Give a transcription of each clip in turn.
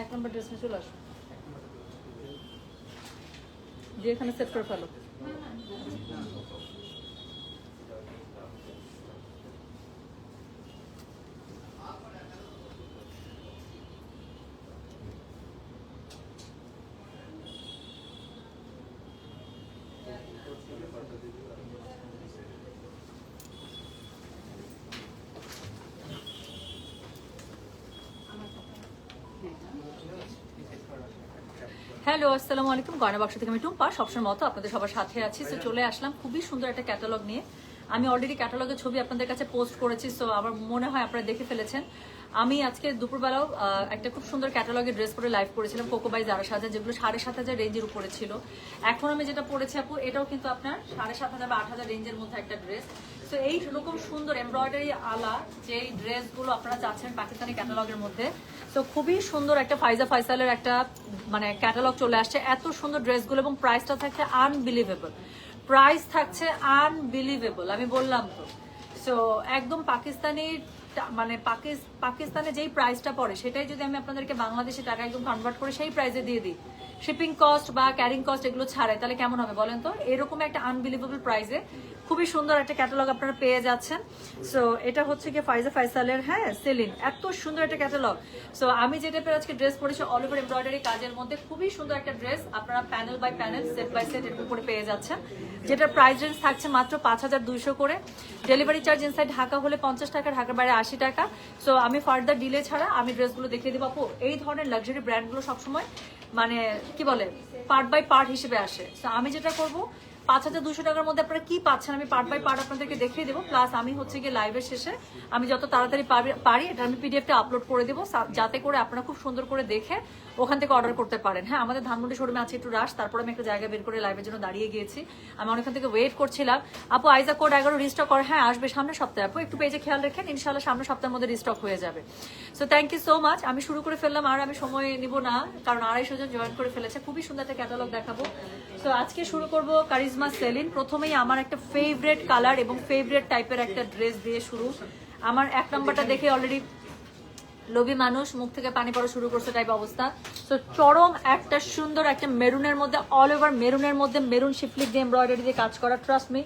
এক নম্বর ড্রেস নিয়ে চলে আসো। দিয়ে এখানে সেট করে ফেলো। হ্যালো আসসালামু আলাইকুম। গয়না বাক্স থেকে আমি টুম্পা। সবসময় মতো আপনাদের সবার সাথে আছি। তো চলে আসলাম খুবই সুন্দর একটা ক্যাটালগ নিয়ে। আমি অলরেডি ক্যাটালগের ছবি আপনাদের কাছে পোস্ট করেছি সো আমার মনে হয় আপনারা দেখে ফেলেছেন। আমি আজকে দুপুরবেলাও একটা খুব সুন্দর ক্যাটালগের ড্রেস পরে লাইভ করেছিলাম কোকো কোকোবাই জারা সাজা যেগুলো সাড়ে সাত হাজার রেঞ্জের উপরে ছিল। এখন আমি যেটা পরেছি আপু এটাও কিন্তু আপনার সাড়ে সাত হাজার বা আট হাজার রেঞ্জের মধ্যে একটা ড্রেস তো এই রকম সুন্দর এমব্রয়ডারি আলা যে ড্রেসগুলো আপনারা চাচ্ছেন পাকিস্তানি ক্যাটালগের মধ্যে, তো খুবই সুন্দর একটা ফাইজা ফাইসালের একটা মানে ক্যাটালগ চলে আসছে। এত সুন্দর ড্রেসগুলো এবং প্রাইসটা থাকছে আনবিলিভেবল প্রাইস থাকছে আনবিলিভেবল আমি বললাম তো। সো একদম পাকিস্তানি মানে পাকিস- পাকিস্তানে যেই প্রাইসটা পড়ে, সেটাই যদি আমি আপনাদেরকে বাংলাদেশে টাকা একদম কনভার্ট করে সেই প্রাইসে দিয়ে দিই শিপিং কস্ট বা ক্যারিং কস্ট এগুলো ছাড়াই, তাহলে কেমন হবে বলেন তো? এরকম একটা আনবিলিভেবল প্রাইসে খুবই সুন্দর একটা ক্যাটালগ আপনারা পেয়ে যাচ্ছেন। সো এটা হচ্ছে কি ফাইজা ফাইসালের হ্যাঁ সেলিন এত সুন্দর একটা ক্যাটালগ সো আমি যেটা পেয়ে আজকে ড্রেস পরেছি অল ওভার এমব্রয়ডারি কাজের মধ্যে খুবই সুন্দর একটা ড্রেস আপনারা panel by panel set by set এর উপরে পেয়ে যাচ্ছেন। যেটার প্রাইস রেঞ্জ থাকছে মাত্র পাঁচ হাজার দুইশো করে। ডেলিভারি চার্জ ইনসাইড ঢাকা হলে পঞ্চাশ টাকা, ঢাকার বাইরে আশি টাকা। সো আমি ফার্দার ডিলে ছাড়া আমি ড্রেসগুলো দেখিয়ে দেবো। আপু, এই ধরনের লাক্সারি ব্র্যান্ডগুলো সবসময় মানে কি বলে পার্ট বাই পার্ট হিসেবে আসে। তো আমি যেটা করব পাঁচ হাজার দুশো টাকার মধ্যে আপনারা কি পাচ্ছেন আমি পার্ট বাই পার্ট আপনাদেরকে দেখিয়ে দেবো। প্লাস আমি হচ্ছে গিয়ে লাইভের শেষে আমি যত তাড়াতাড়ি পারি- এটা আমি পিডিএফটা আপলোড করে দেবো। যাতে করে আপনারা খুব সুন্দর করে দেখে ওখান থেকে অর্ডার করতে পারেন। হ্যাঁ আমাদের ধানমন্ডি শোরুমে আছে একটু রাশ তারপরে আমি একটা জায়গা বের করে লাইভের জন্য দাঁড়িয়ে গিয়েছি। আমি অনেকক্ষণ থেকে ওয়েট করছিলাম। আপু আইজা কোড এগারো রিস্টক করে হ্যাঁ আসবে সামনের সপ্তাহে। আপু, একটু পেজে খেয়াল রাখেন ইনশাল্লাহ সামনের সপ্তাহের মধ্যে রিস্টক হয়ে যাবে। So thank you so much আমি শুরু করে ফেললাম, আর আমি সময় নিব না, কারণ আড়াইশো জন জয়েন করে ফেলেছে। খুবই সুন্দর একটা ক্যাটালগ দেখাবো। সো আজকে শুরু করব কারিজমা সেলিন। প্রথমেই আমার একটা ফেভারেট কালার এবং ফেভারেট টাইপের একটা ড্রেস দিয়ে শুরু। আমার এক নম্বরটা দেখে অলরেডি লোভী মানুষ, মুখ থেকে পানি পড়া শুরু করছে টাইপ অবস্থা। তো চরম একটা সুন্দর একটা মেরুনের মধ্যে অল ওভার মেরুনের মধ্যে মেরুন শিফলিক দিয়ে এমব্রয়ডারি দিয়ে কাজ করা ট্রাস্ট মি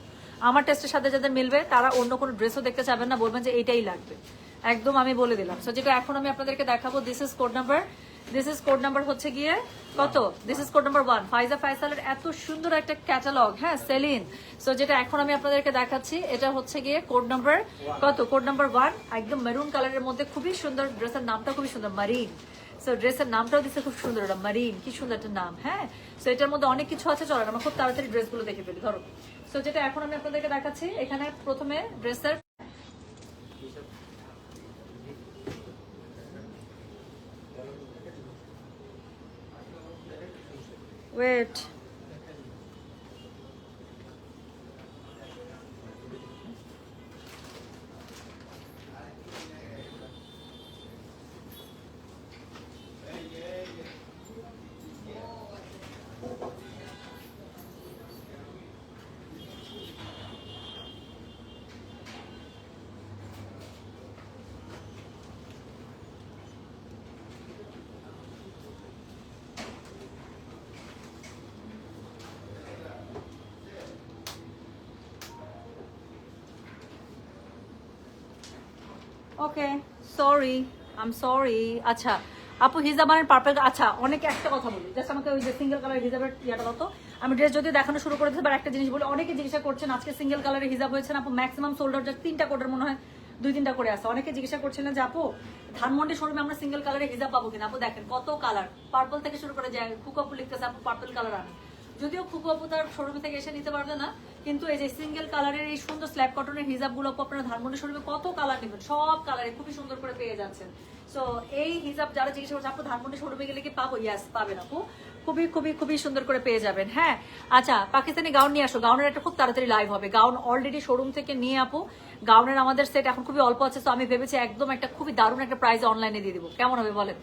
আমার টেস্টের সাথে যাদের মিলবে, তারা অন্য কোনো ড্রেসও দেখতে চাবেন না, বলবেন যে এইটাই লাগবে। একদম আমি বলে দিলাম। সো যেটা এখন আমি আপনাদেরকে দেখাবো this is code number this is code number হচ্ছে গিয়ে কত? This is code number one Faiza ফাইসালের এত সুন্দর একটা ক্যাটালগ হ্যাঁ সেলিন সো যেটা এখন আমি আপনাদেরকে দেখাচ্ছি, এটা হচ্ছে গিয়ে কোড নাম্বার কত? কোড নাম্বার ওয়ান একদম মেরুন কালারের মধ্যে খুবই সুন্দর ড্রেসের নামটা খুবই সুন্দর মারিন সো ড্রেসের নামটাও দিচ্ছে খুব সুন্দর এটা মারিন কি সুন্দর একটা নাম হ্যাঁ? সো এটার মধ্যে অনেক কিছু আছে চলেন আমরা খুব তাড়াতাড়ি ড্রেসগুলো দেখে ফেলি, ধরো। সো যেটা এখন আমি আপনাদেরকে দেখাচ্ছি, এখানে প্রথমে ড্রেসের wait okay sorry um sorry আচ্ছা আপু হিজাবানের পার্পল আচ্ছা অনেকে একটা কথা বলি। জাস্ট আমাকে ওই যে সিঙ্গেল কালার হিজাবের ইয়াটা কত আমি ড্রেস যদি দেখানো শুরু করে দিতে একটা জিনিস বলি, অনেকে জিজ্ঞাসা করছেন, আজকে সিঙ্গেল কালারের হিজাব হয়েছে আপু ম্যাক্সিমাম সোল্ডার যা তিনটা কোটের মনে হয়, দুই তিনটা করে আছে। অনেকে জিজ্ঞাসা করছিলেন যে, আপু, ধানমন্ডি শোরুমে আমরা সিঙ্গেল কালারের হিজাব পাবো কিনা? আপু, দেখেন, কত কালার পার্পল থেকে শুরু করে যায় খুকাপু লিখতেছে, আপু পার্পল কালার আনে। যদিও খুকু আপু তার শোরুম থেকে এসে নিতে পারবে না কিন্তু এই যে সিঙ্গেল কালারের এই সুন্দর স্ল্যাব কটনের হিজাবগুলো আপনারা ধানমন্ডি শোরুমে কত কালার নেবেন? সব কালারে খুবই সুন্দর করে পেয়ে যাচ্ছেন। সো এই হিজাব যারা জিজ্ঞাসা করছে আপু ধানমন্ডি শোরুমে গেলে কি পাবো? ইয়াস পাবেন আপু। খুবই খুবই খুবই সুন্দর করে পেয়ে যাবেন। হ্যাঁ আচ্ছা পাকিস্তানি গাউন নিয়ে আসো। গাউনের একটা খুব তাড়াতাড়ি লাইভ হবে। গাউন অলরেডি শোরুম থেকে নিয়ে আপু। গাউনের আমাদের সেট এখন খুবই অল্প আছে তো আমি ভেবেছি একদম একটা খুবই দারুণ একটা প্রাইজ অনলাইনে দিয়ে দিব। কেমন হবে বলেন?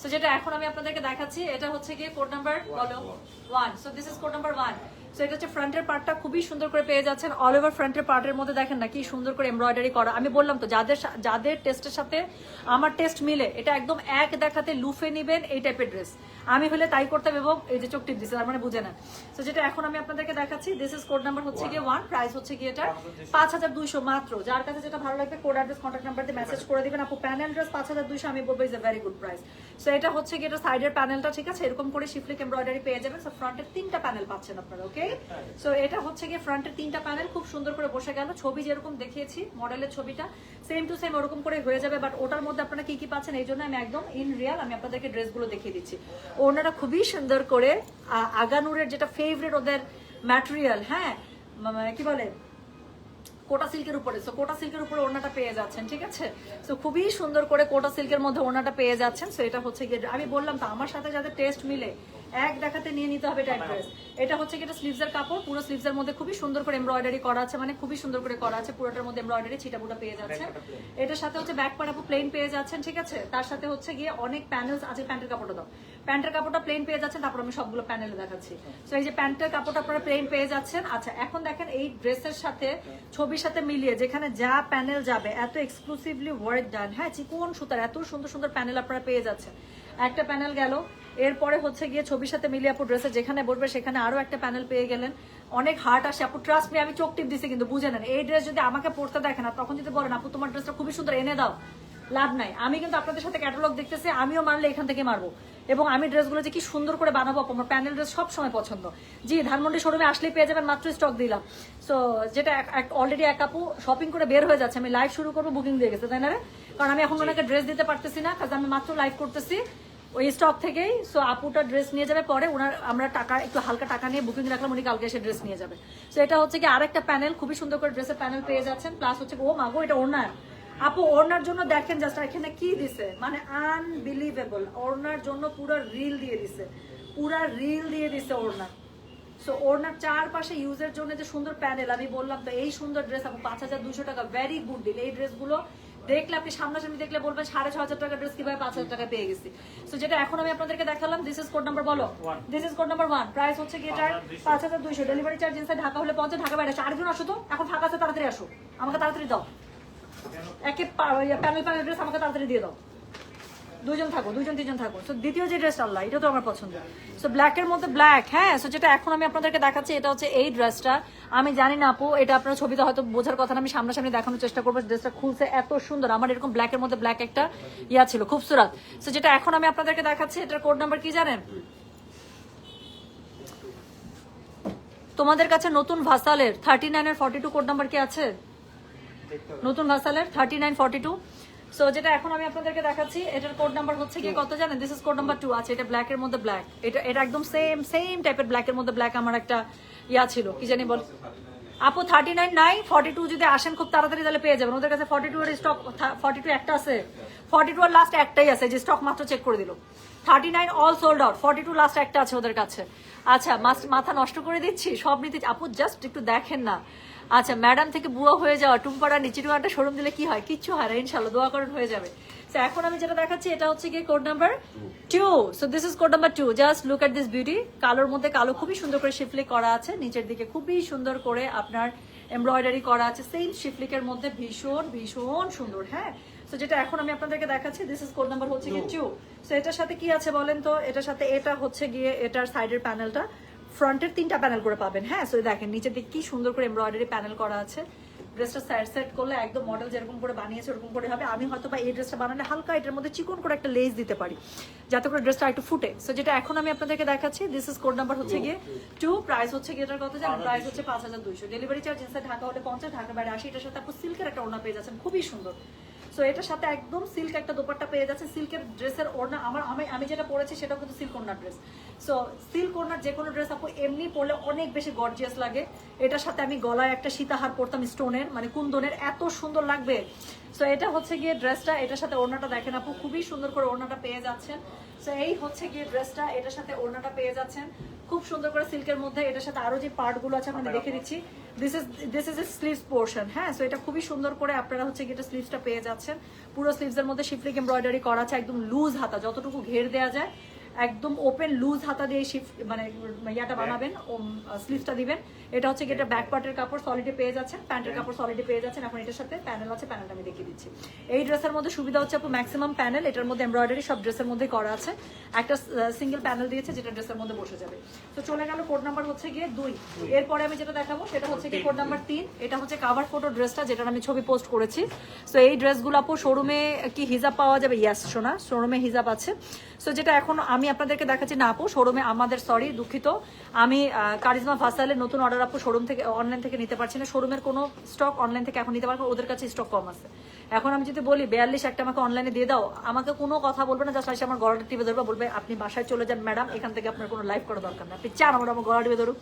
সো যেটা এখন আমি আপনাদেরকে দেখাচ্ছি এটা হচ্ছে গিয়ে কোড নাম্বার বলো one so this is code number one so এটা হচ্ছে ফ্রন্টের পার্টটা খুবই সুন্দর করে পেয়ে যাচ্ছেন অল ওভার ফ্রন্টের পার্টের মধ্যে দেখেন না, কি সুন্দর করে এমব্রয়ডারি করা। আমি বললাম তো, যাদের যাদের টেস্টের সাথে আমার টেস্ট মিলে, এটা একদম এক দেখাতে লুফে নিবেন এই টাইপের ড্রেস আমি হলে তাই করতাম এবং এই যে চোখ টিপ দিচ্ছে তার মানে বুঝে না। তো যেটা এখন আমি আপনাদেরকে দেখাচ্ছি দিস ইজ কোড নাম্বার হচ্ছে গিয়ে ওয়ান প্রাইস হচ্ছে গিয়ে এটা পাঁচ হাজার দুইশো মাত্র। যার কাছে যেটা ভালো লাগবে কোড অ্যাড্রেস কন্ট্যাক্ট নাম্বার দিয়ে মেসেজ করে দিবেন। আপু প্যানেল ড্রেস পাঁচ হাজার দুইশো, আমি বলব is a very good price so এটা হচ্ছে গিয়ে এটা সাইডের প্যানেলটা ঠিক আছে? এরকম করে শিফলিক এমব্রয়ডারি পেয়ে যাবেন। সো ফ্রন্টের তিনটা প্যানেল পাচ্ছেন আপনারা ওকে সো এটা হচ্ছে গিয়ে ফ্রন্টের তিনটা প্যানেল খুব সুন্দর করে বসে গেল। ছবি যেরকম দেখিয়েছি মডেলের ছবিটা সেম টু সেম ওরকম করে হয়ে যাবে। বাট ওটার মধ্যে আপনারা কি কি পাচ্ছেন, এই জন্য আমি একদম ইন রিয়াল আমি আপনাদেরকে ড্রেসগুলো দেখিয়ে দিচ্ছি। ওনারা খুবই সুন্দর করে আগানুরের যেটা ফেভারিট ওদের ম্যাটেরিয়াল হ্যাঁ মানে কি বলে, কোটা সিল্কের উপরে। সো কোটা সিল্কের উপরে ওড়নাটা পেয়ে যাচ্ছেন, ঠিক আছে? সো খুবই সুন্দর করে কোটা সিল্কের মধ্যে ওড়নাটা পেয়ে যাচ্ছেন। সো এটা হচ্ছে গিয়ে, আমি বললাম তো, আমার সাথে যাদের টেস্ট মিলে এক দেখাতে নিয়ে নিতে হবে টাইপ ড্রেস এটা হচ্ছে কি এটা স্লিভসের কাপড় পুরো স্লিভসের মধ্যে খুবই সুন্দর করে এমব্রয়ডারি করা আছে মানে খুবই সুন্দর করে করা আছে পুরোটার মধ্যে এমব্রয়ডারি ছিটাপুটা পেয়ে যাচ্ছে। এটার সাথে হচ্ছে ব্যাক আপু প্লেন পেয়ে যাচ্ছেন ঠিক আছে? তার সাথে হচ্ছে গিয়ে অনেক প্যানেলস আছে প্যান্টের কাপড়টা দাও। প্যান্টের কাপড়টা প্লেন পেয়ে যাচ্ছেন তারপর আমি সবগুলো প্যানেলে দেখাচ্ছি। তো এই যে প্যান্টের কাপড়টা আপনারা প্লেন পেয়ে যাচ্ছেন। আচ্ছা এখন দেখেন এই ড্রেসের সাথে ছবির সাথে মিলিয়ে যেখানে যা প্যানেল যাবে এত এক্সক্লুসিভলি ওয়ার্ক ডান হ্যাঁ চিকন সুতার এত সুন্দর সুন্দর প্যানেল আপনারা পেয়ে যাচ্ছেন। একটা প্যানেল গেল এরপরে হচ্ছে গিয়ে ছবির সাথে মিলিয়ে আপু ড্রেসে যেখানে বসবে সেখানে আরও একটা প্যানেল পেয়ে গেলেন। অনেক হার্ট আসে। আপু ট্রাস্ট মি আমি চোখ টিপ দিছি কিন্তু বুঝে নেন। এই ড্রেস যদি আমাকে পড়তে দেখেন আর তখন যদি বলেন আপু তোমার ড্রেসটা খুবই সুন্দর এনে দাও লাভ নাই। আমি কিন্তু আপনাদের সাথে ক্যাটালগ দেখতেছি আমিও মারলে এখান থেকে মারবো। এবং আমি ড্রেসগুলো যে কি সুন্দর করে বানাবো আমার প্যানেল ড্রেস সব সময় পছন্দ। জি ধানমন্ডি শোরুমে আসলেই পেয়ে যাবেন মাত্র স্টক দিলাম। সো যেটা অলরেডি এক আপু শপিং করে বের হয়ে যাচ্ছে। আমি লাইভ শুরু করব বুকিং দিয়ে গেছে তাই না রে? কারণ আমি এখন ওনাকে ড্রেস দিতে পারতেছি না কারণ আমি মাত্র লাইভ করতেছি। ওই স্টক থেকেই সো আপুটা ড্রেস নিয়ে যাবে, পরে ওনার আমরা টাকা, একটু হালকা টাকা নিয়ে বুকিং রাখলাম, উনি কালকে এসে ড্রেস নিয়ে যাবে। সো এটা হচ্ছে কি আরেকটা প্যানেল খুবই সুন্দর করে ড্রেসের প্যানেল পেয়ে যাচ্ছেন প্লাস হচ্ছে ও মাগো এটা ওনার আপু, ওড়নার জন্য দেখেন জাস্ট এখানে কি দিছে? মানে আনবিলিভেবল ওড়নার জন্য পুরো রিল দিয়ে দিছে। পুরা রিল দিয়ে দিছে ওড়না সো ওড়নার চারপাশে ইউজের জন্য যে সুন্দর প্যানেল আমি বললাম তো, এই সুন্দর ড্রেস আপু, পাঁচ হাজার দুশো টাকা ভেরি গুড ডিল এই ড্রেসগুলো দেখলে আপনি সামনাসামনি দেখলে বলবেন সাড়ে ছ হাজার টাকা ড্রেস কীভাবে পাঁচ হাজার টাকা পেয়ে গেছি। তো যেটা এখন আমি আপনাদেরকে দেখালাম দিস ইজ কোড নাম্বার বলো। This is code number one price হচ্ছে কি এটার? পাঁচ হাজার দুইশো। ডেলিভারি চার্জ ইনসাইড ঢাকা হলে পঞ্চাশ ঢাকা বাইরে চারজন আসো তো এখন ফাঁকা আছে তাড়াতাড়ি আসো। আমাকে তাড়াতাড়ি দাও। একে প্যানেল প্যানেল ড্রেস আমাকে তাড়াতাড়ি দিয়ে দাও। দুজন থাকো দুজন তিনজন থাকো। সো দ্বিতীয় যে ড্রেসটা আল্লাহ, এটা তো আমার পছন্দ। সো ব্ল্যাকের মধ্যে ব্ল্যাক হ্যাঁ? সো যেটা এখন আমি আপনাদেরকে দেখাচ্ছি, এটা হচ্ছে এই ড্রেসটা আমি জানি না, আপু, এটা আপনার ছবিতে হয়তো বোঝার কথা না, আমি সামনাসামনি দেখানোর চেষ্টা করব। ড্রেসটা খুলছে এত সুন্দর। আমার এরকম ব্ল্যাকের মধ্যে ব্ল্যাক একটা ইয়া ছিল খুবসুরাত সো যেটা এখন আমি আপনাদেরকে দেখাচ্ছি, এটার কোড নাম্বার কি জানেন? তোমাদের কাছে নতুন ভাসালের থার্টি নাইন এর ফর্টি টু কোড নাম্বার কি আছে? নতুন ভাসালের thirty nine forty two so যেটা এখন আমি আপনাদেরকে দেখাচ্ছি, এটার কোড নাম্বার হচ্ছে কি কত জানেন? This is code number two আছে। এটা ব্ল্যাক এর মধ্যে ব্ল্যাক এটা এটা একদম সেম সেম টাইপের ব্ল্যাক এর মধ্যে ব্ল্যাক আমার একটা ইয়া ছিল। কি জানি বল? আপু থার্টি নাইন নাই ফর্টি টু যদি আসেন খুব তাড়াতাড়ি তাহলে পেয়ে যাবেন। ওদের কাছে ফর্টি টু এর স্টক ফর্টি টু একটা আছে। ফর্টি টু এর লাস্ট একটাই আছে, যে স্টক মাত্র চেক করে দিল। Thirty nine all sold out forty two last একটা আছে ওদের কাছে। আচ্ছা মাথা নষ্ট করে দিচ্ছি, সব নিতে আপু জাস্ট একটু দেখেন না। আচ্ছা ম্যাডাম থেকে বুয়া হয়ে যাওয়া টুম্পাড়া নিচে একটা শোরুম দিলে কি হয়? কিচ্ছু হয় না ইনশাল্লাহ দোয়া করেন হয়ে যাবে। এখন আমি যেটা দেখাচ্ছি এটা হচ্ছে গিয়ে code number two so this is code number two just look at this beauty কালোর মধ্যে কালো খুবই সুন্দর করে শিফলিক করা আছে। নিচের দিকে খুবই সুন্দর করে আপনার এমব্রয়ডারি করা আছে। সেম শিফলিকের মধ্যে ভীষণ ভীষণ সুন্দর হ্যাঁ? তো যেটা এখন আমি আপনাদেরকে দেখাচ্ছি দিস ইজ কোড নাম্বার হচ্ছে গিয়ে টু সো এটার সাথে কি আছে বলেন তো? এটার সাথে এটা হচ্ছে গিয়ে এটার সাইডের প্যানেলটা ফ্রন্টের তিনটা প্যানেল করে পাবেন। হ্যাঁ সো দেখেন নিচের দিকে কি সুন্দর করে এমব্রয়ডারি প্যানেল করা আছে। ড্রেসটা সাইড সেট করলে একদম মডেল যেরকম করে বানিয়েছে ওরকম করে হবে। আমি হয়তো বা এই ড্রেসটা বানালে হালকা এটার মধ্যে চিকন করে একটা লেস দিতে পারি যাতে করে ড্রেসটা একটু ফুটে। সো যেটা এখন আমি আপনাদেরকে দেখাচ্ছি দিস ইজ কোড নাম্বার হচ্ছে গিয়ে টু প্রাইস হচ্ছে গিয়ে এটার কত জানেন প্রাইস হচ্ছে পাঁচ হাজার দুইশো। ডেলিভারি চার্জ ইনসাইড ঢাকা হলে পঞ্চাশ ঢাকা বাইরে আসি এটার সাথে আপনি সিল্কের একটা ওড়না পেয়ে যাচ্ছেন। খুবই সুন্দর। সো এটার সাথে একদম সিল্ক একটা দোপাট্টা পেয়ে যাচ্ছে সিল্কের ড্রেসের ওড়না আমার আমি আমি যেটা পরেছি সেটাও কিন্তু সিল্ক ওড়নার ড্রেস সো সিল্ক ওড়নার যে কোনো ড্রেস আপু এমনি পরলে অনেক বেশি গর্জিয়াস লাগে। এটার সাথে আমি গলায় একটা সীতাহার পরতাম স্টোনের মানে কুন্দনের। এত সুন্দর লাগবে। সো এটা হচ্ছে গিয়ে ড্রেসটা এটার সাথে ওড়নাটা দেখেন আপু, খুবই সুন্দর করে ওড়নাটা পেয়ে যাচ্ছেন। সো এই হচ্ছে গিয়ে ড্রেসটা এটার সাথে ওড়নাটা পেয়ে যাচ্ছেন। খুব সুন্দর করে সিল্কের মধ্যে এটার সাথে আরও যে পার্টগুলো আছে আপনাদের দেখে দিচ্ছি। This is this is a sleeves portion হ্যাঁ? সো এটা খুবই সুন্দর করে আপনারা হচ্ছে গিয়ে এটা স্লিভসটা পেয়ে যাচ্ছেন। পুরো স্লিভসের মধ্যে শিফলিক এমব্রয়ডারি করা আছে, একদম লুজ হাতা, যতটুকু ঘের দেওয়া যায়, একদম ওপেন লুজ হাতা দিয়ে মানে ইয়াটা বানাবেন স্লিভসটা দিবেন। এটা হচ্ছে এটা ব্যাক পার্টের কাপড় সলিডে পেয়ে যাচ্ছেন প্যান্টের কাপড় সলিডে পেয়ে যাচ্ছেন। এখন এটার সাথে প্যানেল আছে প্যানেলটা আমি দেখিয়ে দিচ্ছি। এই ড্রেসের মধ্যে সুবিধা হচ্ছে আপু ম্যাক্সিমাম প্যানেল এটার মধ্যে এমব্রয়ডারি সব ড্রেসের মধ্যে করা আছে। একটা সিঙ্গেল প্যানেল দিয়েছে যেটা ড্রেসের মধ্যে বসে যাবে। তো চলে গেল কোড নাম্বার হচ্ছে গিয়ে দুই। এরপরে আমি যেটা দেখাবো সেটা হচ্ছে কি কোড নাম্বার তিন। এটা হচ্ছে কাভার ফটো ড্রেসটা যেটার আমি ছবি পোস্ট করেছি। সো এই ড্রেসগুলো আপু শোরুমে কি হিজাব পাওয়া যাবে? ইয়াস শোনা শোরুমে হিজাব আছে। সো যেটা এখন আমি আপনাদেরকে দেখাচ্ছি না আপু শোরুমে আমাদের সরি দুঃখিত। আমি কারিজমা ফাসালের নতুন অর্ডার আপু শোরুম থেকে অনলাইন থেকে নিতে পারছি না। শোরুমের কোনো স্টক অনলাইন থেকে এখন নিতে পারব ওদের কাছে স্টক কম আছে। এখন আমি যদি বলি, বিয়াল্লিশ একটা আমাকে অনলাইনে দিয়ে দাও, আমাকে কোনো কথা বলবে না জাস্ট আসে আমার গলাটা টিপে ধরবে, বলবে, আপনি বাসায় চলে যান ম্যাডাম এখান থেকে আপনার কোনো লাইভ করা দরকার না আপনি চান আমার আমার গলা টিপে ধরুক।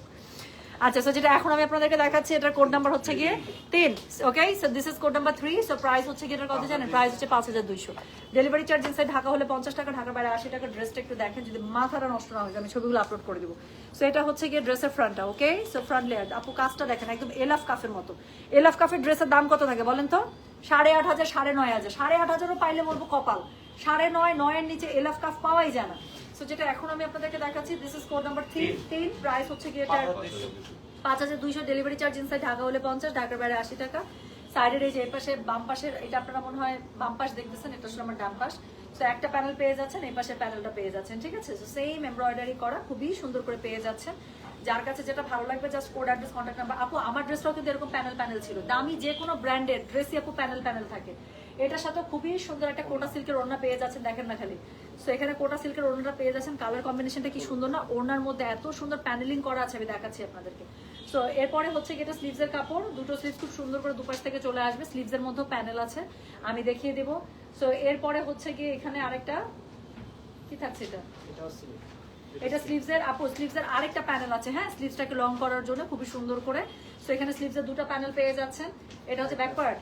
আচ্ছা সো যেটা এখন আমি আপনাদেরকে দেখাচ্ছি এটার কোড নাম্বার হচ্ছে গিয়ে তিন okay so this is code number three so price হচ্ছে গিয়ে এটার কত জানেন প্রাইস হচ্ছে পাঁচ হাজার দুইশো। ডেলিভারি চার্জ ইনসাইড ঢাকা হলে পঞ্চাশ টাকা ঢাকা বাইরে আশি টাকা ড্রেসটা একটু দেখেন যদি মাথাটা নষ্ট না হয় আমি ছবিগুলো আপলোড করে দিব। সো এটা হচ্ছে গিয়ে ড্রেসের ফ্রন্টটা ওকে সো ফ্রন্ট লেয়ার আপু কাজটা দেখেন একদম এলাফ কাফের মতো। এলাফ কাফের ড্রেসের দাম কত থাকে বলেন তো? সাড়ে আট হাজার সাড়ে নয় হাজার। সাড়ে আট হাজারও পাইলে বলব কপাল। সাড়ে নয় নয়ের নিচে এলাফ কাফ পাওয়াই যায় না। সো যেটা এখন আমি আপনাদেরকে দেখাচ্ছি this is code number three তিন। প্রাইস হচ্ছে গিয়ে এটার পাঁচ হাজার দুইশো ডেলিভারি চার্জ ইনসাইড ঢাকা হলে পঞ্চাশ ঢাকার বাইরে আশি টাকা। সাইডের এই যে এপাশে পাশে বাম পাশের এটা আপনারা মনে হয় বাম পাশ দেখতেছেন এটা আসলে আমার ডান পাশ। তো একটা প্যানেল পেয়ে যাচ্ছেন এই পাশের প্যানেলটা পেয়ে যাচ্ছেন ঠিক আছে? সেম এমব্রয়ডারি করা খুবই সুন্দর করে পেয়ে যাচ্ছেন। যার কাছে যেটা ভালো লাগবে just code address contact number আপু, আমার ড্রেসটাও কিন্তু এরকম প্যানেল প্যানেল ছিল। দামি যে কোনো ব্র্যান্ডের ড্রেসই আপু প্যানেল প্যানেল থাকে। এটার সাথে খুবই সুন্দর একটা কোটা সিল্কের ওড়না পেয়ে যাচ্ছেন, দেখেন না খালি। সো এখানে কোটা সিল্কের ওড়নাটা পেয়ে যাচ্ছেন। কালার কম্বিনেশনটা কি সুন্দর না? ওড়নার মধ্যে এত সুন্দর প্যানেলিং করা আছে, আমি দেখাচ্ছি আপনাদেরকে। সো এরপরে হচ্ছে কি এটা স্লিভসের কাপড়। দুটো স্লিভ খুব সুন্দর করে দুপাশ থেকে চলে আসবে। স্লিভসের মধ্যেও প্যানেল আছে। আমি দেখিয়ে দেবো। সো এরপরে হচ্ছে গিয়ে এখানে আরেকটা, কি থাকছে এটা? এটা স্লিভসের আপু স্লিভসের আরেকটা প্যানেল আছে হ্যাঁ? স্লিভসটাকে লং করার জন্য খুবই সুন্দর করে। সো এখানে স্লিভসের দুটো প্যানেল পেয়ে যাচ্ছেন। এটা হচ্ছে ব্যাক পার্ট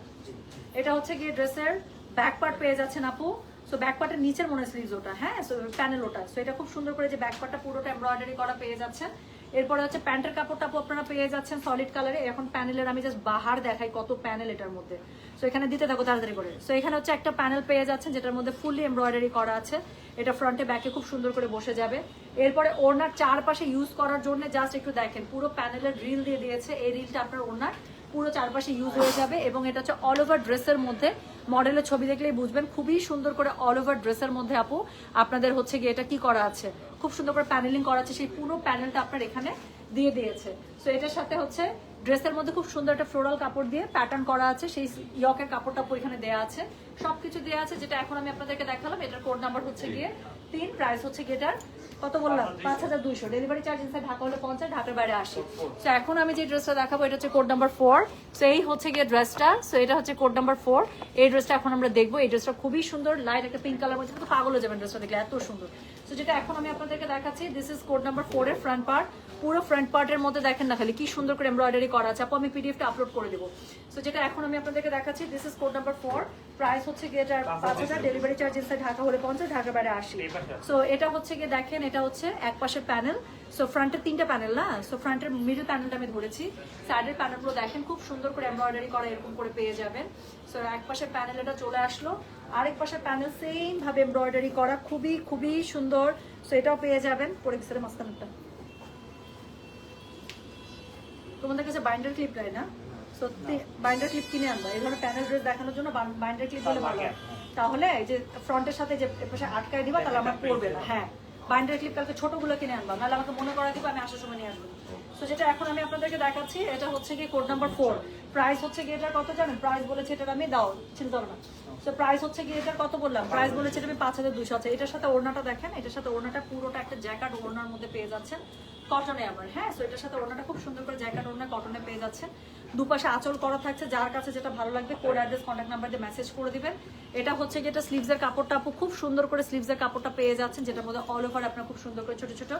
এটা হচ্ছে গিয়ে ড্রেসের ব্যাক পার্ট পেয়ে যাচ্ছেন, আপু। সো ব্যাক পার্টের নিচের মনে স্লিভস ওটা হ্যাঁ? সো প্যানেল ওটা। সো এটা খুব সুন্দর করে যে ব্যাক পার্টটা পুরোটা এমব্রয়ডারি করা পেয়ে যাচ্ছেন। এরপরে হচ্ছে প্যান্টের কাপড়টা আপু আপনারা পেয়ে যাচ্ছেন সলিড কালারে এখন প্যানেলের আমি জাস্ট বাহার দেখাই কত প্যানেল এটার মধ্যে। সো এখানে দিতে থাকো তাড়াতাড়ি করে। সো এখানে হচ্ছে একটা প্যানেল পেয়ে যাচ্ছেন যেটার মধ্যে ফুললি এমব্রয়ডারি করা আছে। এটা ফ্রন্টে ব্যাকে খুব সুন্দর করে বসে যাবে। এরপরে ওড়নার চারপাশে ইউজ করার জন্য জাস্ট একটু দেখেন, পুরো প্যানেলের রিল দিয়ে দিয়েছে। এই রিলটা আপনার ওড়নার পুরো চারপাশে ইউজ হয়ে যাবে এবং এটা হচ্ছে অল ওভার ড্রেসের মধ্যে। মডেলের ছবি দেখলেই বুঝবেন, খুবই সুন্দর করে অল ওভার ড্রেসের মধ্যে আপু, আপনাদের হচ্ছে গিয়ে এটা কি করা আছে? খুব সুন্দর করে প্যানেলিং করা আছে, সেই পুরো প্যানেলটা আপনার এখানে দিয়ে দিয়েছে। সো এটার সাথে হচ্ছে ড্রেসের মধ্যে খুব সুন্দর একটা ফ্লোরাল কাপড় দিয়ে প্যাটার্ন করা আছে, সেই ইয়কের কাপড়টা এখানে দেওয়া আছে। সবকিছু দেওয়া আছে, যেটা এখন আমি আপনাদেরকে দেখালাম, এটার কোড নাম্বার হচ্ছে গিয়ে তিন প্রাইস হচ্ছে গিয়ে এটার কত বললাম? পাঁচ হাজার দুইশো। ডেলিভারি চার্জ ইনসাইড ঢাকা হলে পঞ্চাশ ঢাকার বাইরে আসে। তো এখন আমি যে ড্রেসটা দেখাবো এটা হচ্ছে কোড নাম্বার ফোর সো এই হচ্ছে গিয়ে ড্রেসটা সো এটা হচ্ছে কোড নাম্বার ফোর এই ড্রেসটা এখন আমরা দেখব। এই ড্রেসটা খুবই সুন্দর লাইট একটা পিঙ্ক কালার মধ্যে কিন্তু পাগল হয়ে যাবেন ড্রেসটা দেখলে এত সুন্দর। তো যেটা এখন আমি আপনাদেরকে দেখাচ্ছি this is code number four এর ফ্রন্ট পার্ট পুরো ফ্রন্ট পার্টের মধ্যে দেখেন না খালি কি সুন্দর করে এমব্রয়ডারি করা আছে। আপু আমি পিডিএফটা আপলোড করে দেবো। সো যেটা এখন আমি আপনাদেরকে দেখাচ্ছি this is code number four price হচ্ছে গিয়ে পাঁচ হাজার ডেলিভারি চার্জ ইনসাইড ঢাকা হলে পঞ্চাশ ঢাকার বাইরে আশি সো এটা হচ্ছে গিয়ে দেখেন এটা হচ্ছে এক পাশের প্যানেল সো ফ্রন্টের তিনটা প্যানেল না? সো ফ্রন্টের মিডল প্যানেলটা আমি ধরেছি। সাইডের প্যানেলগুলো দেখেন খুব সুন্দর করে এমব্রয়ডারি করা এরকম করে পেয়ে যাবেন। সো এক পাশের প্যানেল এটা চলে আসলো। আরেক পাশের প্যানেল সেম ভাবে এমব্রয়ডারি করা খুবই খুবই সুন্দর। সো এটাও পেয়ে যাবেন পরে গেছে মাস্তানটা তোমাদের কাছে বাইন্ডার ক্লিপ দেয় না? সত্যি বাইন্ডার ক্লিপ কিনে আনবা। এই ধরনের প্যানেল ড্রেস দেখানোর জন্য বাইন্ডার ক্লিপ দিলে ভালো তাহলে এই যে ফ্রন্টের সাথে যে পাশে আটকায় দিবা তাহলে আমার পড়বে না। হ্যাঁ। বাইন্ডার ক্লিপ কালকে ছোটগুলো কিনে আনব। নাহলে আমাকে মনে করা দিবো, আমি আসার সময় নিয়ে আসব। তো যেটা এখন আমি আপনাদেরকে দেখাচ্ছি, এটা হচ্ছে কি কোড নাম্বার ফোর প্রাইস হচ্ছে গিয়ে এটা কত জানেন? প্রাইস বলেছে এটা আমি দাও, চিন্তা না। তো প্রাইস হচ্ছে গিয়ে এটা কত বললাম? প্রাইস বলেছে এটা আমি পাঁচ হাজার দুশো আছে। এটার সাথে ওড়নাটা দেখেন, এটার সাথে ওড়নাটা পুরোটা একটা জ্যাকেট ওড়নার মধ্যে পেয়ে যাচ্ছেন। কটনে আবার হ্যাঁ? সো এটার সাথে ওনাটা খুব সুন্দর করে জায়গাটা ওনার কটনে পেয়ে যাচ্ছে দুপাশে আঁচল করা থাকছে, যার কাছে যেটা ভালো লাগবে কোড অ্যাড্রেস কন্ট্যাক্ট নাম্বার দিয়ে মেসেজ করে দিবেন। এটা হচ্ছে যেটা স্লিভসের কাপড়টা আপু খুব সুন্দর করে স্লিভসের কাপড়টা পেয়ে যাচ্ছেন, যেটার মধ্যে অল ওভার আপনার খুব সুন্দর করে ছোট ছোট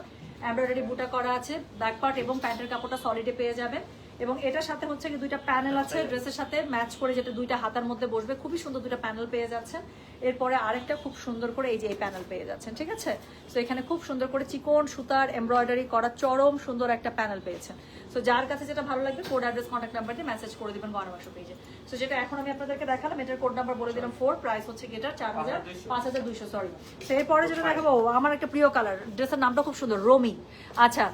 এমব্রয়ডারি বুটা করা আছে ব্যাক পার্ট এবং প্যান্টের কাপড়টা সলিডে পেয়ে যাবেন। এবং এটার সাথে হচ্ছে কি দুইটা প্যানেল আছে ড্রেসের সাথে ম্যাচ করে যেটা দুইটা হাতার মধ্যে বসবে। খুবই সুন্দর দুইটা প্যানেল পেয়ে যাচ্ছেন। এরপরে আরেকটা খুব সুন্দর করে এই যে এই প্যানেল পেয়ে যাচ্ছেন ঠিক আছে? তো এখানে খুব সুন্দর করে চিকন সুতার এমব্রয়ডারি করা চরম সুন্দর একটা প্যানেল পেয়েছেন। তো যার কাছে যেটা ভালো লাগবে কোড অ্যাড্রেস কন্ট্যাক্ট নাম্বার দিয়ে মেসেজ করে দিবেন গণবাসা পেজে তো যেটা এখন আমি আপনাদেরকে দেখালাম এটার কোড নাম্বার বলে দিলাম ফোর প্রাইস হচ্ছে কি এটা? চার হাজার পাঁচ হাজার দুইশো। সরি তো এরপরে যেটা দেখাবো আমার একটা প্রিয় কালার ড্রেসের নামটা খুব সুন্দর রোমি আচ্ছা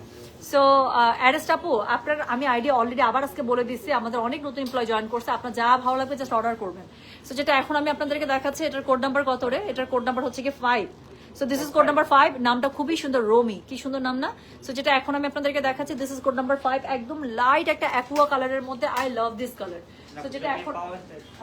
সো অ্যারেস্ট আপু, আপনার আমি আইডিয়া অলরেডি আবার আজকে বলে দিচ্ছি আমাদের অনেক নতুন এমপ্লয় জয়েন করছে, আপনার যা ভালো লাগবে জাস্ট অর্ডার করবেন। সো যেটা এখন আমি আপনাদেরকে দেখাচ্ছি, এটার কোড নাম্বার কত রে? এটার কোড নাম্বার হচ্ছে কি five so this is code number five নামটা খুবই সুন্দর রোমি কি সুন্দর নাম না? সো যেটা এখন আমি আপনাদেরকে দেখাচ্ছি this is code number five একদম লাইট একটা অ্যাকুয়া কালারের মধ্যে I love this colour so যেটা এখন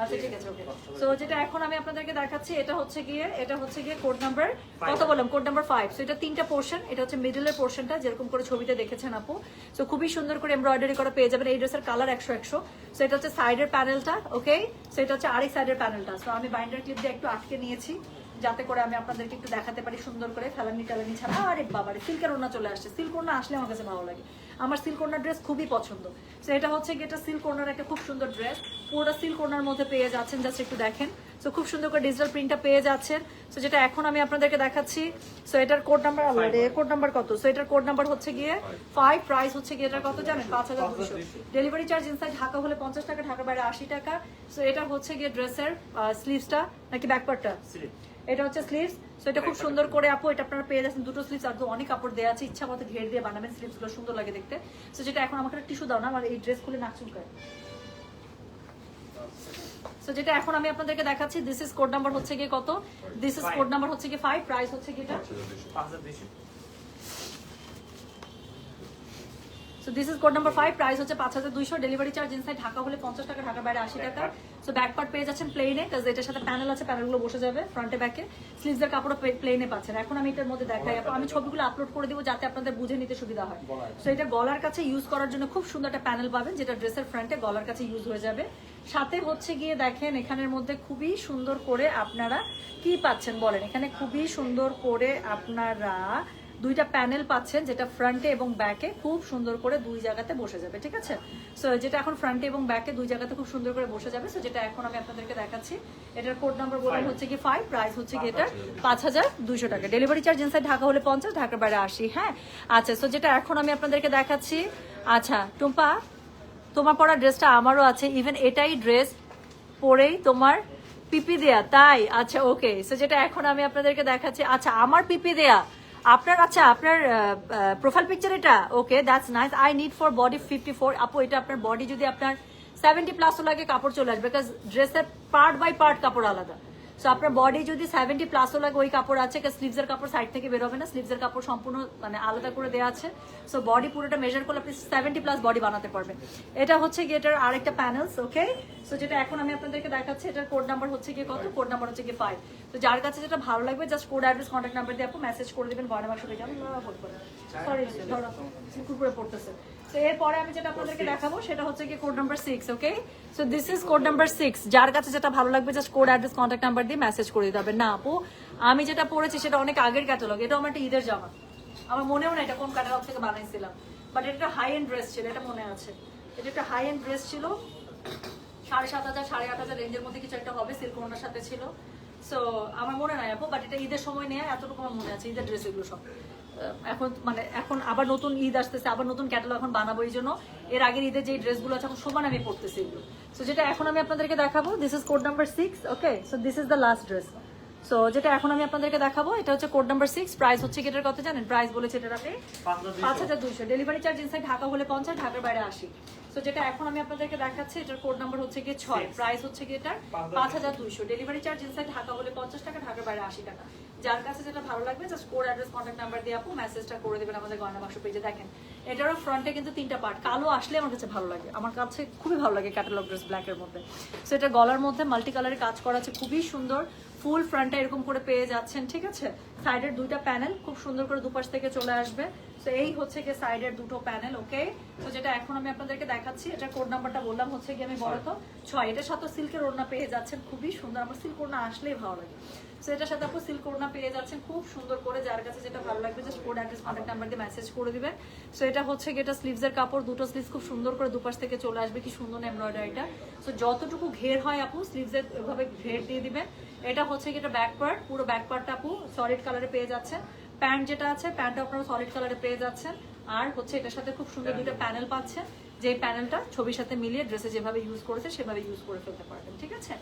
আচ্ছা ঠিক আছে ওকে সো যেটা এখন আমি আপনাদেরকে দেখাচ্ছি এটা হচ্ছে গিয়ে এটা হচ্ছে গিয়ে কোড নাম্বার কত বললাম? কোড নাম্বার ফাইভ সো এটা তিনটা পোর্শন এটা হচ্ছে মিডলের পোর্শনটা যেরকম করে ছবিতে দেখেছেন আপু। সো খুবই সুন্দর করে এমব্রয়ডারি করা পেয়ে যাবেন। এই ড্রেসের কালার একশো একশো। সো এটা হচ্ছে সাইডের প্যানেলটা ওকে সো এটা হচ্ছে আরেক সাইডের প্যানেলটা সো আমি বাইন্ডার ক্লিপ দিয়ে একটু আটকে নিয়েছি যাতে করে আমি আপনাদেরকে একটু দেখাতে পারি সুন্দর করে। ফেলানি টেলানি ছাড়া। আরে বাবারে সিল্কের ওনা চলে আসছে। সিল্ক ওনা আসলে আমার কাছে ভালো লাগে। আমার সিল্ক কর্নার ড্রেস খুবই পছন্দ। তো এটা হচ্ছে এটা সিল্ক ওনার একটা খুব সুন্দর ড্রেস পুরোটা সিল্ক কর্নার মধ্যে পেয়ে যাচ্ছেন জাস্ট একটু দেখেন। সো খুব সুন্দর করে ডিজিটাল প্রিন্টটা পেয়ে যাচ্ছেন। সো যেটা এখন আমি আপনাদেরকে দেখাচ্ছি। সো এটার কোড নাম্বার আলাদা কোড নাম্বার কত? সো এটার কোড নাম্বার হচ্ছে গিয়ে ফাইভ প্রাইস হচ্ছে গিয়ে এটার কত জানেন? পাঁচ হাজার দুশো ডেলিভারি চার্জ ইনসাইড ঢাকা হলে পঞ্চাশ টাকা ঢাকা বাইরে আশি টাকা। সো এটা হচ্ছে গিয়ে ড্রেসের স্লিভসটা নাকি ব্যাকপার্টটা এটা হচ্ছে স্লিভস সো এটা খুব সুন্দর করে আপু এটা আপনারা পেয়ে যাচ্ছেন দুটো স্লিভস আর তো অনেক কাপড় দেওয়া আছে ইচ্ছা মতো ঘের দিয়ে বানাবেন। স্লিভসগুলো সুন্দর লাগে দেখতে। সো যেটা এখন আমাকে টিস্যু দাও না আমার এই ড্রেস খুলে নাক চুলকায়। সো যেটা এখন আমি আপনাদেরকে দেখাচ্ছি দিস ইজ কোড নাম্বার হচ্ছে গিয়ে কত? দিস ইজ কোড নাম্বার হচ্ছে গিয়ে ফাইভ প্রাইস হচ্ছে গিয়ে এটা? So this is code number five price হচ্ছে পাঁচ হাজার দুইশো। ডেলিভারি চার্জ ইনসাইড ঢাকা হলে পঞ্চাশ টাকা ঢাকা বাইরে আশি টাকা। সো ব্যাক পার্ট পেয়ে যাচ্ছেন প্লেনে কাজ এটার সাথে প্যানেল আছে প্যানেলগুলো বসে যাবে ফ্রন্টে ব্যাকে স্লিভসের কাপড় প্লেনে পাচ্ছেন। এখন আমি এটার মধ্যে দেখাই। আমি ছবিগুলো আপলোড করে দিব যাতে আপনাদের বুঝে নিতে সুবিধা হয়। সো এটা গলার কাছে ইউজ করার জন্য খুব সুন্দর একটা প্যানেল পাবেন যেটা ড্রেসের ফ্রন্টে গলার কাছে ইউজ হয়ে যাবে। সাথে হচ্ছে গিয়ে দেখেন এখানের মধ্যে খুবই সুন্দর করে আপনারা কি পাচ্ছেন বলেন? এখানে খুবই সুন্দর করে আপনারা দুইটা প্যানেল পাচ্ছেন যেটা ফ্রন্টে এবং ব্যাকে খুব সুন্দর করে দুই জায়গাতে বসে যাবে ঠিক আছে? সো যেটা এখন ফ্রন্টে এবং ব্যাকে দুই জায়গাতে খুব সুন্দর করে বসে যাবে। সো যেটা এখন আমি আপনাদেরকে দেখাচ্ছি এটার কোড নাম্বার বললাম হচ্ছে কি ফাইভ প্রাইস হচ্ছে কি এটা পাঁচ হাজার। দুইশো টাকা। ডেলিভারি চার্জ ইনসাইড ঢাকা হলে পঞ্চাশ ঢাকার বাইরে আসি হ্যাঁ? আচ্ছা সো যেটা এখন আমি আপনাদেরকে দেখাচ্ছি আচ্ছা টুম্পা তোমার পরা ড্রেসটা আমারও আছে। ইভেন এটাই ড্রেস পরেই তোমার পিপি দেয়া তাই? আচ্ছা ওকে সো যেটা এখন আমি আপনাদেরকে দেখাচ্ছি আচ্ছা আমার পিপি দেয়া আপনার আচ্ছা আপনার প্রোফাইল পিকচার এটা? Okay that's nice I need for body fifty four আপু, এটা আপনার বডি যদি আপনার সেভেন্টি প্লাসও লাগে, কাপড় চলে আসবে বিকজ ড্রেসের পার্ট বাই পার্ট কাপড় আলাদা। সো আপনার বডি যদি সেভেন্টি প্লাসও লাগে ওই কাপড় আছে স্লিভসের কাপড় সাইড থেকে বেরোবে না স্লিভসের কাপড় সম্পূর্ণ মানে আলাদা করে দেওয়া আছে। সো বডি পুরোটা মেজার করলে আপনি সেভেন্টি প্লাস বডি বানাতে পারবেন। এটা হচ্ছে গিয়ে এটার আরেকটা প্যানেলস ওকে সো যেটা এখন আমি আপনাদেরকে দেখাচ্ছি এটার কোড নাম্বার হচ্ছে গিয়ে কত? কোড নাম্বার হচ্ছে গিয়ে ফাইভ তো যার কাছে যেটা ভালো লাগবে just code address contact number দিয়ে আপনি মেসেজ করে দেবেন গয়না বাক্স পেয়ে যাবেন সরি ধরো কুকুরে পড়তেছে। তো এরপরে আমি যেটা আপনাদেরকে দেখাবো সেটা হচ্ছে কি code number six okay so this is code number six যার কাছে যেটা ভালো লাগবে just code address contact number দিয়ে মেসেজ করে দিতে হবে। না আপু আমি যেটা পড়েছি সেটা অনেক আগের ক্যাটালগ এটা আমার একটা ঈদের জামা। আমার মনেও না এটা কোন ক্যাটালগ থেকে বানাইছিলাম। বাট এটা একটা হাই এন্ড ড্রেস ছিল এটা মনে আছে। এটা একটা হাই এন্ড ড্রেস ছিল। সাড়ে সাত হাজার সাড়ে আট হাজার রেঞ্জের মধ্যে কিছু একটা হবে সিল্ক ওনার সাথে ছিল। সো আমার মনে নাই আপু বাট এটা ঈদের সময় নেয় এতটুকু আমার মনে আছে ঈদের ড্রেস এগুলো সব। এখন মানে এখন আবার নতুন ঈদ আসতেছে, আবার নতুন ক্যাটালগ এখন বানাবো, এই জন্য এর আগের ঈদের যে ড্রেসগুলো আছে, এখন সমান আমি পড়তেছি সো যেটা এখন আমি আপনাদেরকে দেখাবো this is code number six okay so this is the last dress so যেটা এখন আমি আপনাদেরকে দেখাবো এটা হচ্ছে কোড নাম্বার সিক্স প্রাইস হচ্ছে এটার কত জানেন? প্রাইস বলেছে এটার আপনি? পাঁচ হাজার দুইশো। ডেলিভারি চার্জ ইনসাইড ঢাকা হলে পঞ্চাশ ঢাকার বাইরে আসি তো যেটা এখন আমি আপনাদেরকে দেখাচ্ছি এটার কোড নাম্বার হচ্ছে গিয়ে ছয়। প্রাইস হচ্ছে গিয়ে এটার পাঁচ হাজার দুইশো। ডেলিভারি চার্জ ইনসাইড ঢাকা হলে পঞ্চাশ টাকা ঢাকার বাইরে আশি টাকা। যার কাছে যেটা ভালো লাগবে just code address contact number দিয়ে আপু মেসেজটা করে দেবেন আমাদের গয়না বাক্স পেজে দেখেন এটারও ফ্রন্টে কিন্তু তিনটা পার্ট কালো আসলে আমার কাছে ভালো লাগে। আমার কাছে খুবই ভালো লাগে ক্যাটালগ ড্রেস ব্ল্যাকের মধ্যে। সো এটা গলার মধ্যে মাল্টি কালারের কাজ করা আছে খুবই সুন্দর। ফুল ফ্রন্টটা এরকম করে পেয়ে যাচ্ছেন ঠিক আছে? সাইডের দুইটা প্যানেল খুব সুন্দর করে দুপাশ থেকে চলে আসবে। তো এই হচ্ছে গিয়ে সাইডের দুটো প্যানেল ওকে তো যেটা এখন আমি আপনাদেরকে দেখাচ্ছি এটা কোড নাম্বারটা বললাম হচ্ছে গিয়ে আমি বড় তো ছয়। এটার সাথে সিল্কের ওড়না পেয়ে যাচ্ছেন খুবই সুন্দর। আমার সিল্ক ওড়না আসলেই ভালো লাগে। তো এটার সাথে আপু সিল্ক ওড়না পেয়ে যাচ্ছেন খুব সুন্দর করে। যার কাছে যেটা ভালো লাগবে just code address contact number দিয়ে মেসেজ করে দিবেন। সো এটা হচ্ছে গিয়ে এটা স্লিভসের কাপড় দুটো স্লিভস খুব সুন্দর করে দুপাশ থেকে চলে আসবে কি সুন্দর এমব্রয়ডারিটা সো যতটুকু ঘের হয় আপু স্লিভসের এভাবে ঘের দিয়ে দিবেন। এটা হচ্ছে কি এটা ব্যাক পার্ট পুরো ব্যাক পার্টটা আপু সলিড কালারে পেয়ে যাচ্ছেন। প্যান্ট যেটা আছে প্যান্টটা আপনারা সলিড কালারে পেয়ে যাচ্ছেন। আর হচ্ছে এটার সাথে খুব সুন্দর দুটো প্যানেল পাচ্ছেন। যে প্যানেলটা ছবির সাথে মিলিয়ে ড্রেসে যেভাবে ইউজ করেছে, সেভাবে ইউজ করে ফেলতে পারবেন, ঠিক আছে?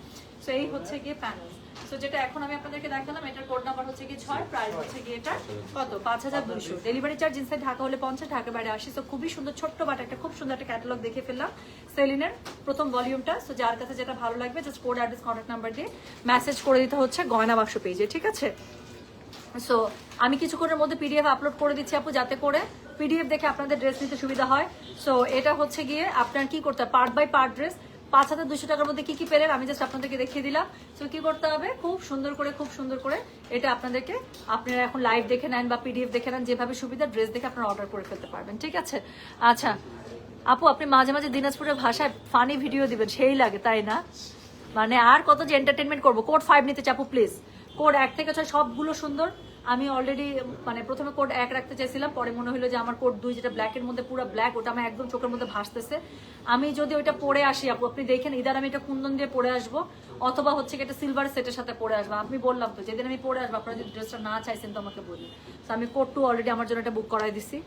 সো এই হচ্ছে গিয়ে প্যানেল সো যেটা এখন আমি আপনাদেরকে দেখালাম, এটার কোড নাম্বার হচ্ছে গিয়ে ছয় প্রাইস হচ্ছে গিয়ে এটা কত? পাঁচ হাজার দুইশো। ডেলিভারি চার্জ ইনসাইড ঢাকা হলে পঞ্চাশ ঢাকা বাইরে আসি তো খুবই সুন্দর, ছোট্ট বাট একটা খুব সুন্দর একটা ক্যাটালগ দেখে ফেললাম সেলিনের প্রথম ভলিউমটা সো যার কাছে যেটা ভালো লাগবে just code address contact number দিয়ে মেসেজ করে দিতে হচ্ছে গয়না বাক্স পেজে ঠিক আছে? সো আমি কিছুক্ষণের মধ্যে পিডিএফ আপলোড করে দিচ্ছি আপু, যাতে করে পিডিএফ দেখে আপনাদের ড্রেস নিতে সুবিধা হয়। সো এটা হচ্ছে গিয়ে আপনার কি করতে হবে? পার্ট বাই পার্ট ড্রেস পাঁচ হাজার দুশো টাকার মধ্যে কি কি পেলেন? আমি জাস্ট আপনাদেরকে দেখিয়ে দিলাম। সো কি করতে হবে? খুব সুন্দর করে, খুব সুন্দর করে এটা আপনাদেরকে আপনারা এখন লাইভ দেখে নেন বা পিডিএফ দেখে নেন, যেভাবে সুবিধা ড্রেস দেখে আপনারা অর্ডার করে ফেলতে পারবেন। ঠিক আছে? আচ্ছা আপু, আপনি মাঝে মাঝে দিনাজপুরের ভাষায় ফানি ভিডিও দিবেন, সেই লাগে, তাই না? মানে আর কত যে এন্টারটেনমেন্ট করব? কোড ফাইভ নিতে চাপু প্লিজ কোড এক থেকে ছয়, সবগুলো সুন্দর। আমি অলরেডি মানে প্রথমে কোড এক রাখতে চাইছিলাম, পরে মনে হলো যে আমার কোড দুই, যেটা ব্ল্যাকের মধ্যে পুরো ব্ল্যাক ওটা আমার একদম চোখের মধ্যে ভাসতেছে। আমি যদি ওইটা পরে আসি, আপু, আপনি দেখেন, ইদার আমি এটা কুন্দন দিয়ে পরে আসব, অথবা হচ্ছে এটা সিলভার সেটের সাথে পরে আসব। আপনি বললাম তো, যেদিন আমি পরে আসব, আপনারা যদি ড্রেসটা না চাইছেন তো আমাকে বলি তো আমি কোড টু অলরেডি আমার জন্য এটা বুক করাই দিছি।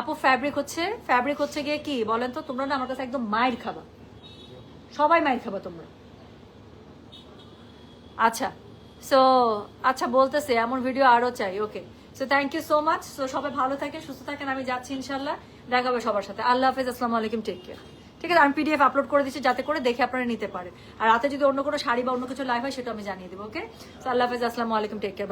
আপু ফ্যাব্রিক হচ্ছে ফ্যাব্রিক হচ্ছে গিয়ে কি, বলেন তো, তোমরা না আমার কাছে একদম মায়ের খাবা। সবাই মাইর খাবা তোমরা। আচ্ছা সো আচ্ছা বলতেছে, এমন ভিডিও আরও চাই okay so thank you so much so সবাই ভালো থাকেন, সুস্থ থাকেন, আমি যাচ্ছি ইনশাল্লাহ দেখা হবে সবার সাথে। আল্লাহ হাফিজ, আসসালামু আলাইকুম টেক কেয়ার ঠিক আছে, আমি পিডিএফ আপলোড করে দিচ্ছি যাতে করে দেখে আপনারা নিতে পারেন। আর রাতে যদি অন্য কোনো শাড়ি বা অন্য কিছু লাইভ হয়, সেটা আমি জানিয়ে দেবো ওকে সো আল্লাহ হাফিজ, আসসালামু আলাইকুম টেক কেয়ার